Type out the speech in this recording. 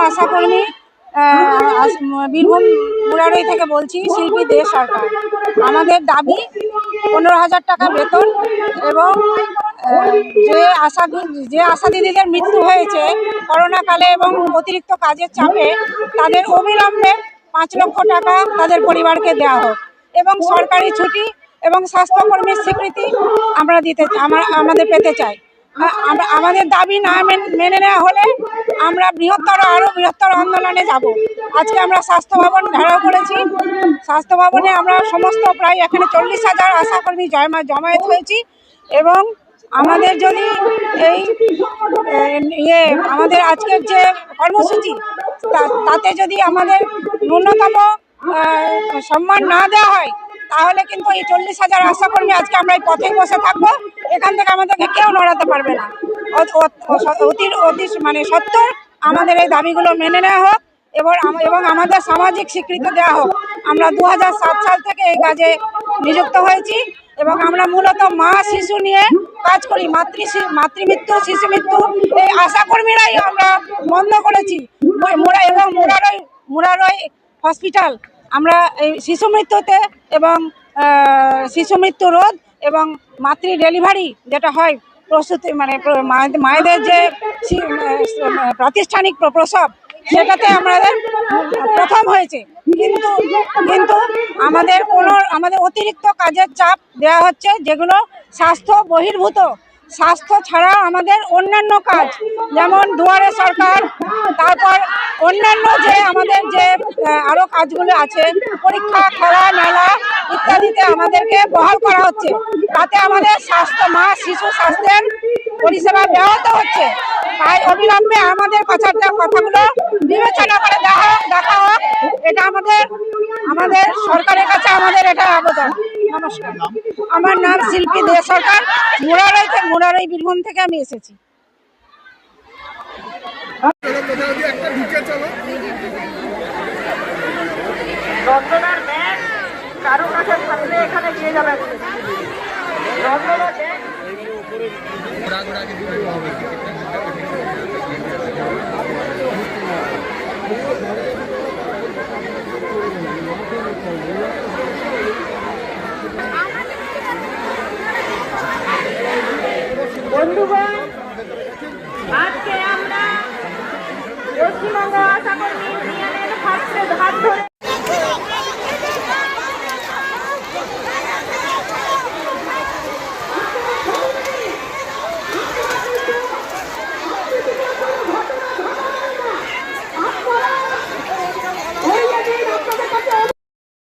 আশাকর্মী বীরভূম মুরারই থেকে বলছি, শিল্পী দেশ সরকার। আমাদের দাবি পনেরো হাজার টাকা বেতন এবং যে আশা দি- যে আশা দিদিদের মৃত্যু হয়েছে করোনাকালে এবং অতিরিক্ত কাজের চাপে, তাদের অবিলম্বে পাঁচ লক্ষ টাকা তাদের পরিবারকে দেওয়া হোক এবং সরকারি ছুটি এবং স্বাস্থ্যকর্মীর স্বীকৃতি আমরা দিতে আমরা, আমাদের পেতে চাই। আমাদের দাবি না মেনে নেওয়া হলে আমরা বৃহত্তর আরও বৃহত্তর আন্দোলনে যাব। আজকে আমরা স্বাস্থ্য ভবন ঘেরাও করেছি। স্বাস্থ্য ভবনে আমরা সমস্ত প্রায় এখানে চল্লিশ হাজার আশাকর্মী জমা, জমায়েত হয়েছি এবং আমাদের যদি এই ইয়ে আমাদের আজকের যে কর্মসূচি তাতে যদি আমাদের ন্যূনতম সম্মান না দেওয়া হয়, তাহলে কিন্তু এই চল্লিশ হাজার আশাকর্মী আজকে আমরা এই পথেই বসে থাকব। এখান থেকে আমাদেরকে কেউ নড়াতে পারবে না। অতি অতি মানে সত্তর আমাদের এই দাবিগুলো মেনে নেওয়া হোক এবং এবং আমাদের সামাজিক স্বীকৃতি দেওয়া হোক। আমরা দু হাজার সাত সাল থেকে এই কাজে নিযুক্ত হয়েছি এবং আমরা মূলত মা, শিশু নিয়ে কাজ করি, মাতৃ মাতৃমৃত্যু, শিশু মৃত্যু, এই আশাকর্মীরাই আমরা বন্ধ করেছি। মুরা এবং মুরারই মুরারই হসপিটাল। আমরা এই শিশু মৃত্যুতে এবং শিশু মৃত্যু রোধ এবং মাতৃ ডেলিভারি যেটা হয় প্রস্তুতি মানে মায়েদের- যে প্রাতিষ্ঠানিক প্র- প্রসব, সেটাতে আমাদের প্রথম হয়েছে। কিন্তু কিন্তু আমাদের কোনো, আমাদের অতিরিক্ত কাজের চাপ দেওয়া হচ্ছে, যেগুলো স্বাস্থ্য বহির্ভূত। স্বাস্থ্য ছাড়া আমাদের অন্যান্য কাজ, যেমন দুয়ারে সরকার, তারপর অন্যান্য যে আমাদের যে আরও কাজগুলো আছে, পরীক্ষা খেলা মেলা ইত্যাদিতে আমাদেরকে বহাল করা হচ্ছে। তাতে আমাদের স্বাস্থ্য, মা, শিশু স্বাস্থ্যের পরিষেবা ব্যাহত হচ্ছে। তাই অবিলম্বে আমাদের কথাটা কথাগুলো বিবেচনা করে দেখা হোক দেখা হোক। এটা আমাদের আমাদের সরকারের কাছে আমাদের এটা আবেদন নমস্কার। আমার নাম শিল্পী দে সরকার। মুরারই মুরারই বীরভূম থেকে আমি এসেছি। একটা ঢুকে চলো রন্ধনার ব্যাগ কারও কাছে থাকলে এখানে দিয়ে ব্যাগ বন্ধুগণ আজকে আমরা পশ্চিমবঙ্গ আশা কর্মী ইউনিয়নের হাত হাত ধরে